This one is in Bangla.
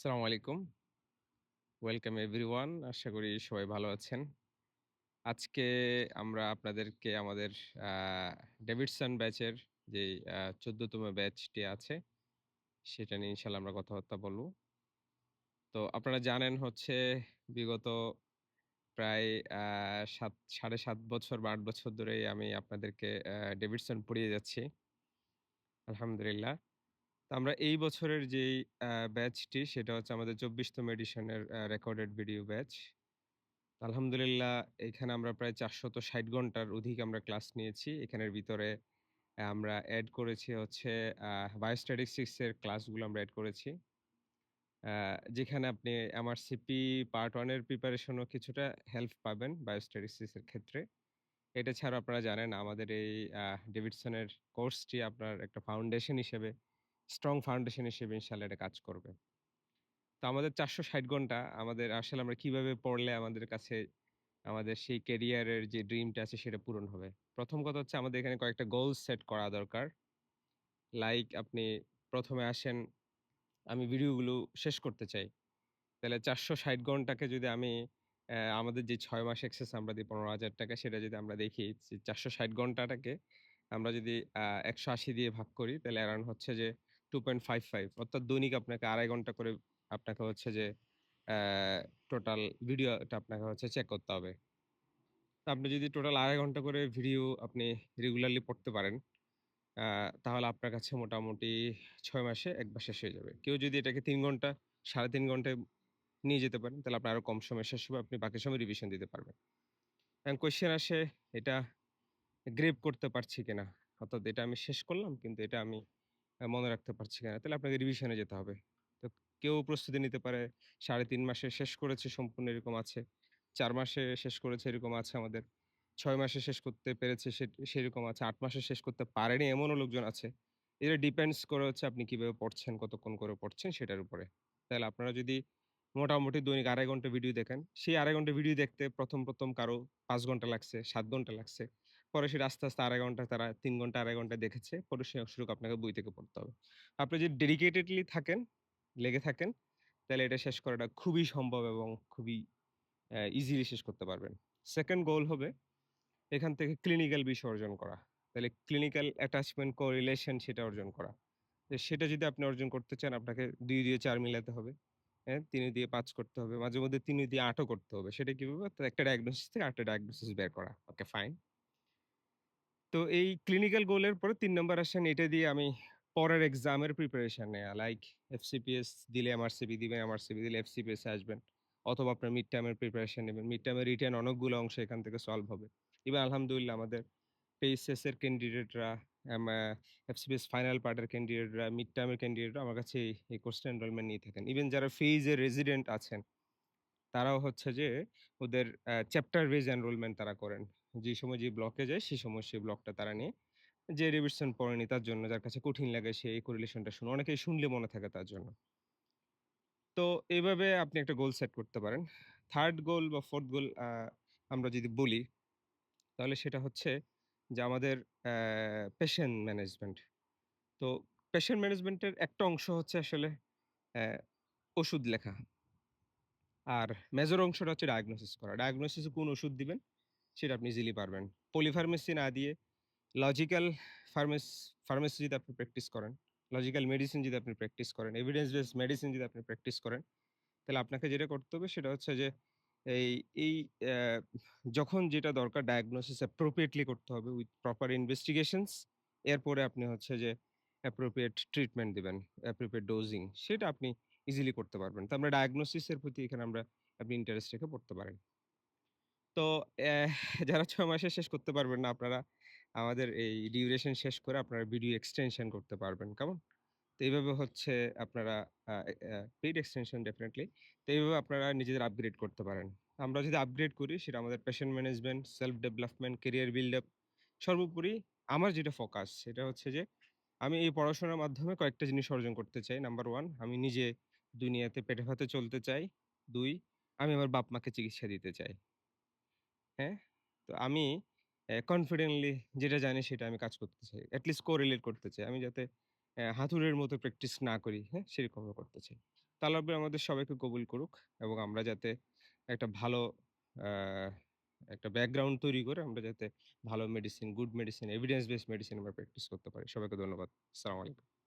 আসসালামু আলাইকুম। Welcome everyone. আশা করি সবাই ভালো আছেন। আজকে আমরা আপনাদেরকে আমাদের ডেভিডসন ব্যাচের যেই আ ১৪ তম ব্যাচটি আছে, সেটা নিয়ে ইনশাআল্লাহ আমরা কথাবার্তা বলব। তো আপনারা জানেন হচ্ছে বিগত প্রায় আ ৭ ৭.৫ বছর বা ৮ বছর ধরেই আমি আপনাদেরকে ডেভিডসন পড়িয়ে যাচ্ছি। আলহামদুলিল্লাহ। আমরা এই বছরের যেই ব্যাচটি সেটা হচ্ছে আমাদের ২৪ তম এডিশনের রেকর্ডেড ভিডিও ব্যাচ। আলহামদুলিল্লাহ এখানে আমরা প্রায় ৪৬০ ঘণ্টার অধিক আমরা ক্লাস নিয়েছি। এখানের ভিতরে আমরা এড করেছি হচ্ছে এর ক্লাসগুলো আমরা এড করেছি। যেখানে আপনি এমআরসিপি পার্ট 1 এর প্রিপারেশনও কিছুটা হেল্প পাবেন বায়োস্ট্যাটিস্টিক্স এর ক্ষেত্রে। এটা ছাড়া আপনারা জানেন, আমাদের এই ডেভিডসনের কোর্সটি আপনার একটা ফাউন্ডেশন হিসেবে স্ট্রং ফাউন্ডেশন হিসেবে ইনশাআল্লাহ এটা কাজ করবে। তো আমাদের ৪৬০ ঘণ্টা আমাদের আসলে আমরা কীভাবে পড়লে আমাদের কাছে আমাদের সেই ক্যারিয়ারের যে ড্রিমটা আছে সেটা পূরণ হবে। প্রথম কথা হচ্ছে আমাদের এখানে কয়েকটা গোল সেট করা দরকার। লাইক আপনি প্রথমে আসেন, আমি ভিডিওগুলো শেষ করতে চাই। তাহলে ৪৬০ ঘন্টাকে যদি আমি আমাদের যে ছয় মাস অ্যাক্সেস আমরা দিই ৳১৫,০০০ সেটা যদি আমরা দেখি চারশো ষাট ঘন্টাটাকে আমরা যদি একশো আশি দিয়ে ভাগ করি তাহলে অ্যারাউন্ড হচ্ছে যে 2.55 অর্থাৎ দৈনিক আপনাকে ২.৫ ঘণ্টা করে আপনাকে হচ্ছে যে টোটাল ভিডিওটা আপনাকে হচ্ছে চেক করতে হবে। আপনি যদি টোটাল ২.৫ ঘণ্টা করে ভিডিও আপনি রেগুলারলি পড়তে পারেন, তাহলে আপনার কাছে মোটামুটি ছয় মাসে একবার শেষ হয়ে যাবে। কেউ যদি এটাকে তিন ঘণ্টা, ৩.৫ ঘন্টায় নিয়ে যেতে পারেন, তাহলে আপনার আরও কম সময়ে শেষ হবে। আপনি বাকি সময় রিভিশন দিতে পারবেন। এখন কোয়েশ্চেন আসে এটা গ্রেপ করতে পারছি কিনা? অর্থাৎ এটা আমি শেষ করলাম কিন্তু এটা আমি মনে রাখতে পারছি কিনা? তাহলে আপনাকে রিভিশনে যেতে হবে। তো কেউ প্রস্তুতি নিতে পারে ৩.৫ মাসে শেষ করেছে সম্পূর্ণ এরকম আছে। চার মাসে শেষ করেছে এরকম আছে আমাদের। ছয় মাসে শেষ করতে পেরেছে সেরকম আছে। আট মাসে শেষ করতে পারেনি এমনও লোকজন আছে। এটা ডিপেন্ডস করে হচ্ছে আপনি কীভাবে পড়ছেন, কতক্ষণ করে পড়ছেন সেটার উপরে। তাহলে আপনারা যদি মোটামুটি দৈনিক ২.৫ ঘণ্টা ভিডিও দেখেন, সেই ২.৫ ঘণ্টা ভিডিও দেখতে ১ম, ১ম কারও পাঁচ ঘণ্টা লাগছে, সাত ঘণ্টা লাগছে। পরে সেটা আস্তে, আস্তে ২.৫ ঘণ্টা তারা তিন ঘণ্টা ২.৫ ঘণ্টা দেখেছে। পরে সে অংশটুকু আপনাকে বই থেকে পড়তে হবে। আপনি যদি ডেডিকেটেডলি থাকেন, লেগে থাকেন, তাহলে এটা শেষ করাটা খুবই সম্ভব এবং খুবই ইজিলি শেষ করতে পারবেন। সেকেন্ড গোল হবে এখান থেকে ক্লিনিক্যাল বিষয় অর্জন করা। তাহলে ক্লিনিক্যাল অ্যাটাচমেন্ট কোরিলেশন সেটা অর্জন করা। সেটা যদি আপনি অর্জন করতে চান আপনাকে দুই দিয়ে চার মিলাতে হবে। হ্যাঁ? ৩ দিয়ে পাঁচ করতে হবে। মাঝে মধ্যে ৩ দিয়ে আটও করতে হবে। সেটা কীভাবে? একটা ডায়াগনোসিস থেকে আরেকটা ডায়াগনোসিস বের করা। Okay fine. তো এই ক্লিনিক্যাল গোলের পরে তিন নম্বর আসেন এটা দিয়ে আমি পরের এক্সামের প্রিপারেশন নেয়া। লাইক এফসিপিএস দিলে এমআরসিপি দিবেন, এমআরসিপি দিলে এফসিপিএস আসবেন। অথবা আপনার মিড টার্ম এর প্রিপারেশন নিবেন। মিড টার্ম রিটার্ন অনেকগুলো অংশ এখান থেকে সলভ হবে। ইভেন আলহামদুলিল্লাহ আমাদের পেইসেস এর ক্যান্ডিডেটরা এফসিপিএস ফাইনাল পার্টের ক্যান্ডিডেটরা, মিড টার্ম এর ক্যান্ডিডেটরা আমার কাছে এই, কোর্সটা এনরোলমেন্ট নিয়ে থাকেন। ইভেন যারা ফেজের রেসিডেন্ট আছেন, তারাও হচ্ছে যে ওদের চ্যাপ্টার বেজ এনরোলমেন্ট তারা করেন। যে সময় যে ব্লকে যায় সে সময় সেই ব্লকটা তারা নিয়ে যে রিভিশন পড়েনি তার জন্য, যার কাছে কঠিন লাগে সে এই কোরিলেশনটা শুনে। অনেকেই শুনলে মনে থাকে তার জন্য। তো এইভাবে আপনি একটা গোল সেট করতে পারেন। 3rd গোল বা 4th গোল আমরা যদি বলি, তাহলে সেটা হচ্ছে যে আমাদের পেশেন্ট ম্যানেজমেন্ট। তো পেশেন্ট ম্যানেজমেন্টের একটা অংশ হচ্ছে আসলে ওষুধ লেখা। আর মেজর অংশটা হচ্ছে ডায়াগনোসিস করা। ডায়াগনোসিস কোন ওষুধ দিবেন সেটা আপনি ইজিলি পারবেন। পলিফার্মেসি না দিয়ে লজিক্যাল ফার্মেস ফার্মেসি যদি আপনি প্র্যাকটিস করেন, লজিক্যাল মেডিসিন যদি আপনি প্র্যাকটিস করেন, এভিডেন্স বেসড মেডিসিন যদি আপনি প্র্যাকটিস করেন, তাহলে আপনাকে যেটা করতে হবে সেটা হচ্ছে যে এই এই যখন যেটা দরকার ডায়াগনোসিস অ্যাপ্রোপ্রিয়েটলি করতে হবে উইথ প্রপার ইনভেস্টিগেশনস এরপরে আপনি হচ্ছে যে অ্যাপ্রোপ্রিয়েট ট্রিটমেন্ট দিবেন, অ্যাপ্রোপ্রিয়েট ডোজিং সেটা আপনি ইজিলি করতে পারবেন। তো আমরা ডায়াগনোসিস এর প্রতি এখানে আমরা আপনি ইন্টারেস্ট রেখে পড়তে পারেন। তো যারা ৬ মাসে শেষ করতে পারবেন না আপনারা আমাদের এই ডিউরেশন শেষ করে আপনারা ভিডিও এক্সটেনশন করতে পারবেন। কেমন? তো এইভাবে হচ্ছে আপনারা পেইড এক্সটেনশন ডেফিনিটলি। তো এইভাবে আপনারা নিজেদের আপগ্রেড করতে পারেন। আমরা যদি আপগ্রেড করি সেটা আমাদের patient management, self development, career build up সর্বোপরি আমার যেটা ফোকাস সেটা হচ্ছে যে আমি এই পড়াশোনার মাধ্যমে কয়েকটা জিনিস অর্জন করতে চাই। নাম্বার ওয়ান আমি নিজে দুনিয়াতে পেটে ভাতে চলতে চাই। দুই আমি আমার বাপ-মাকে চিকিৎসা দিতে চাই। হ্যাঁ? তো আমি কনফিডেন্টলি যেটা জানি সেটা আমি কাজ করতে চাই। অ্যাটলিস্ট লিস্ট কোরিলেট করতে চাই। আমি যাতে হাতুড়ের মতো প্র্যাকটিস না করি, হ্যাঁ? সেরকমও করতে চাই। তো আল্লাহ আমাদের সবাইকে কবুল করুক এবং আমরা যাতে একটা ভালো একটা ব্যাকগ্রাউন্ড তৈরি করে আমরা যাতে ভালো medicine, good medicine, evidence based medicine আমরা প্র্যাকটিস করতে পারি। সবাইকে ধন্যবাদ। আসসালামু আলাইকুম।